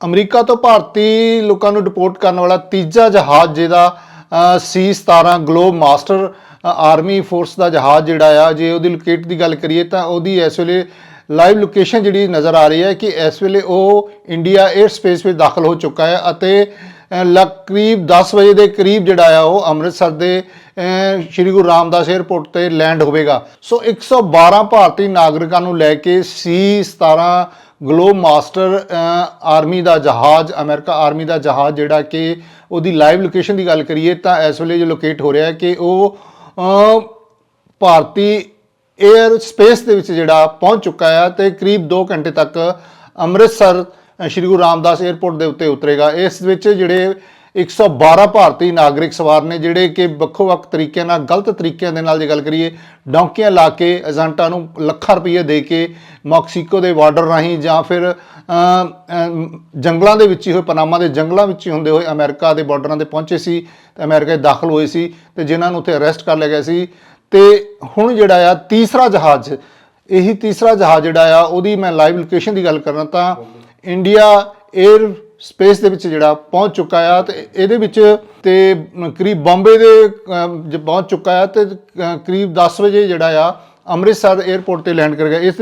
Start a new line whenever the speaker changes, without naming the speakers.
America ਤੋਂ ਭਾਰਤੀ ਲੋਕਾਂ ਨੂੰ ਡਿਪੋਰਟ ਕਰਨ ਵਾਲਾ ਤੀਜਾ ਜਹਾਜ਼ ਜਿਹਦਾ ਸੀ 17 ਗਲੋਬ ਮਾਸਟਰ ਆਰਮੀ ਫੋਰਸ ਦਾ ਜਹਾਜ਼ ਜਿਹੜਾ ਆ ਜੇ ਉਹਦੀ ਲੋਕੇਟ ਦੀ ਗੱਲ ਕਰੀਏ ਤਾਂ ਉਹਦੀ ਇਸ ਵੇਲੇ ਲਾਈਵ ਲੋਕੇਸ਼ਨ ਜਿਹੜੀ ਨਜ਼ਰ ਆ ਰਹੀ ਹੈ ਕਿ ਇਸ ਵੇਲੇ ਉਹ ਇੰਡੀਆ 에ਅਰ ਸਪੇਸ ਵਿੱਚ ਦਾਖਲ ਹੋ ਚੁੱਕਾ ਹੈ ਅਤੇ ਅ, ਕਰੀਬ 10 ਵਜੇ ਦੇ ਕਰੀਬ ਜਿਹੜਾ ਆ ਉਹ ਅੰਮ੍ਰਿਤਸਰ ਦੇ ਸ਼੍ਰੀ ਗੁਰੂ ਰਾਮਦਾਸ 에ਅਰਪੋਰਟ ਤੇ ਲੈਂਡ ਹੋਵੇਗਾ। ਸੋ 112 ਭਾਰਤੀ ਨਾਗਰਿਕਾਂ ਨੂੰ ਲੈ ਕੇ ਸੀ 17 ਗਲੋਬ ਮਾਸਟਰ ਆਰਮੀ ਦਾ ਜਹਾਜ਼, ਅਮਰੀਕਾ ਆਰਮੀ ਦਾ ਜਹਾਜ਼ ਜਿਹੜਾ ਕਿ ਉਹਦੀ ਲਾਈਵ ਲੋਕੇਸ਼ਨ ਦੀ ਗੱਲ ਕਰੀਏ ਤਾਂ ਇਸ ਵੇਲੇ ਜੋ ਲੋਕੇਟ ਹੋ ਰਿਹਾ ਹੈ ਕਿ ਉਹ ਭਾਰਤੀ 에ਅਰ ਸਪੇਸ ਦੇ ਵਿੱਚ ਜਿਹੜਾ ਪਹੁੰਚ ਚੁੱਕਾ ਹੈ ਤੇ ਕਰੀਬ 2 ਘੰਟੇ ਤੱਕ ਅੰਮ੍ਰਿਤਸਰ ਸ਼੍ਰੀ ਗੁਰੂ ਰਾਮਦਾਸ 에ਅਰਪੋਰਟ ਦੇ ਉੱਤੇ ਉਤਰੇਗਾ। ਇਸ ਵਿੱਚ ਜਿਹੜੇ 112 ਭਾਰਤੀ ਨਾਗਰਿਕ ਸਵਾਰ ਨੇ ਜਿਹੜੇ ਕਿ ਵੱਖੋ-ਵੱਖ ਤਰੀਕਿਆਂ ਨਾਲ ਗਲਤ ਤਰੀਕਿਆਂ ਦੇ ਨਾਲ ਜੇ ਗੱਲ ਕਰੀਏ ਡੌਂਕੀਆਂ ਲਾ ਕੇ ਏਜੰਟਾਂ ਨੂੰ ਲੱਖਾਂ ਰੁਪਏ ਦੇ ਕੇ ਮੈਕਸੀਕੋ ਦੇ ਬਾਰਡਰ ਰਾਹੀਂ ਜਾਂ ਫਿਰ ਜੰਗਲਾਂ ਦੇ ਵਿੱਚ ਹੀ ਹੋਏ ਪਨਾਮਾ ਦੇ ਜੰਗਲਾਂ ਵਿੱਚ ਹੀ ਹੁੰਦੇ ਹੋਏ ਅਮਰੀਕਾ ਦੇ ਬਾਰਡਰਾਂ ਤੇ ਪਹੁੰਚੇ ਸੀ ਤੇ ਅਮਰੀਕਾ 'ਚ ਦਾਖਲ ਹੋਏ ਸੀ ਤੇ ਜਿਨ੍ਹਾਂ ਨੂੰ ਉੱਥੇ ਅਰੈਸਟ ਕਰ ਲਿਆ ਗਿਆ ਸੀ। ਤੇ ਹੁਣ ਜਿਹੜਾ ਆ ਤੀਸਰਾ ਜਹਾਜ਼ ਇਹੀ ਤੀਸਰਾ ਜਹਾਜ਼ ਜਿਹੜਾ ਆ ਉਹਦੀ ਮੈਂ ਲਾਈਵ ਲੋਕੇਸ਼ਨ ਦੀ ਗੱਲ ਕਰਾਂ ਤਾਂ ਇੰਡੀਆ 에ਅਰ ਸਪੇਸ ਦੇ ਵਿੱਚ ਜਿਹੜਾ ਪਹੁੰਚ ਚੁੱਕਾ ਆ ਤੇ ਇਹਦੇ ਵਿੱਚ ਤੇ ਕਰੀਬ ਬੰਬੇ ਦੇ ਪਹੁੰਚ ਚੁੱਕਾ ਆ ਤੇ ਕਰੀਬ 10 ਵਜੇ ਜਿਹੜਾ ਆ ਅੰਮ੍ਰਿਤਸਰ 에ਅਰਪੋਰਟ ਤੇ ਲੈਂਡ ਕਰ ਗਿਆ। ਇਸ